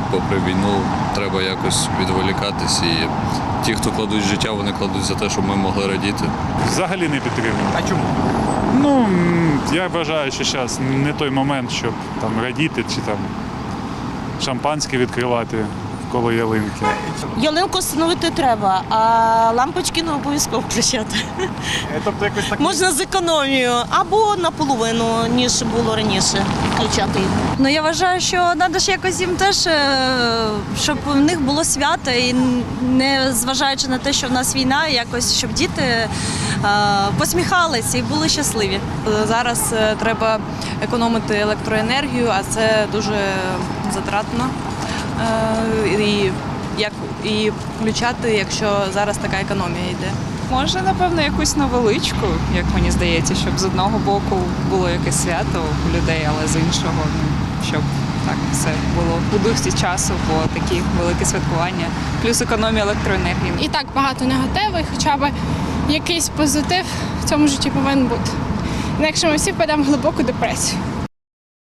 навіть попри війну треба якось відволікатись. І ті, хто кладуть життя, вони кладуть за те, щоб ми могли радіти. Взагалі не підтримую. А чому? Ну, я вважаю, що зараз не той момент, щоб там радіти чи там шампанське відкривати коло ялинки. Ялинку встановити треба, а лампочки не обов'язково включати. Тобто якось так Можна з економією або наполовину, ніж було раніше включати їх. Ну я вважаю, що треба ж якось їм теж, е, щоб в них було свято, і не зважаючи на те, що в нас війна, якось щоб діти е, посміхалися і були щасливі. Зараз е, треба економити електроенергію, а це дуже затратно. Е, І як і включати, якщо зараз така економія йде. Може, напевно, якусь новеличку, як мені здається, щоб з одного боку було якесь свято у людей, але з іншого, ну, щоб так все було у дусі часу, бо такі великі святкування, плюс економія електроенергії. І так багато негативу, і хоча б якийсь позитив в цьому житті повинен бути. Інакше ми всі впадемо в глибоку депресію.